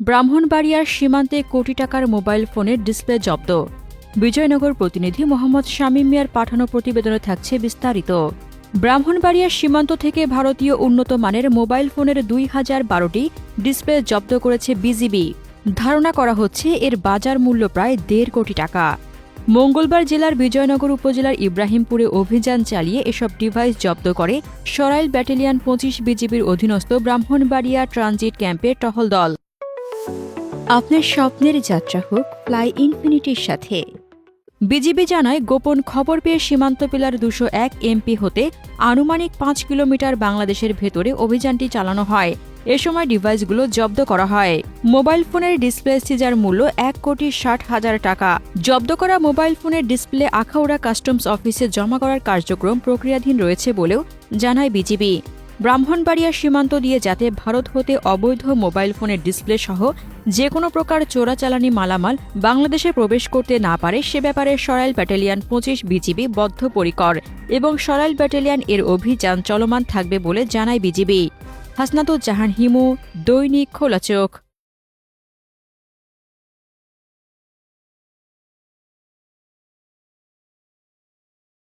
ব্রাহ্মণবাড়িয়ার সীমান্তে কোটি টাকার মোবাইল ফোনের ডিসপ্লে জব্দ। বিজয়নগর প্রতিনিধি মোহাম্মদ শামীম মিয়ার পাঠানো প্রতিবেদনে থাকছে বিস্তারিত। ব্রাহ্মণবাড়িয়ার সীমান্ত থেকে ভারতীয় উন্নত মানের মোবাইল ফোনের দুই হাজার বারোটি ডিসপ্লে জব্দ করেছে বিজিবি। ধারণা করা হচ্ছে এর বাজার মূল্য প্রায় দেড় কোটি টাকা। মঙ্গলবার জেলার বিজয়নগর উপজেলার ইব্রাহিমপুরে অভিযান চালিয়ে এসব ডিভাইস জব্দ করে সরাইল ব্যাটালিয়ন পঁচিশ বিজিবির অধীনস্থ ব্রাহ্মণবাড়িয়া ট্রানজিট ক্যাম্পের টহল দল। আপনার স্বপ্নের যাত্রা হোক ফ্লাই ইনফিনিটির সাথে। বিজিবি জানায়, গোপন খবর পেয়ে সীমান্ত পিলার দুশো এক এমপি হতে আনুমানিক পাঁচ কিলোমিটার বাংলাদেশের ভেতরে অভিযানটি চালানো হয়। এ সময় ডিভাইসগুলো জব্দ করা হয়। মোবাইল ফোনের ডিসপ্লে সিজার মূল্য এক কোটি ষাট হাজার টাকা। জব্দ করা মোবাইল ফোনের ডিসপ্লে আখাউড়া কাস্টমস অফিসে জমা করার কার্যক্রম প্রক্রিয়াধীন রয়েছে বলেও জানায় বিজিবি। ব্রাহ্মণবাড়িয়া সীমান্ত দিয়ে যাতে ভারত হতে অবৈধ মোবাইল ফোনের ডিসপ্লে সহ যে কোনো প্রকার চোরাচালানি মালামাল বাংলাদেশে প্রবেশ করতে না পারে, সে ব্যাপারে সরাইল ব্যাটালিয়ান পঁচিশ বিজিবি বদ্ধপরিকর এবং সরাইল ব্যাটালিয়ান এর অভিযান চলমান থাকবে বলে জানায় বিজিবি। হাসনাতুজ্জাহান হিমু, দৈনিক খোলা চোখ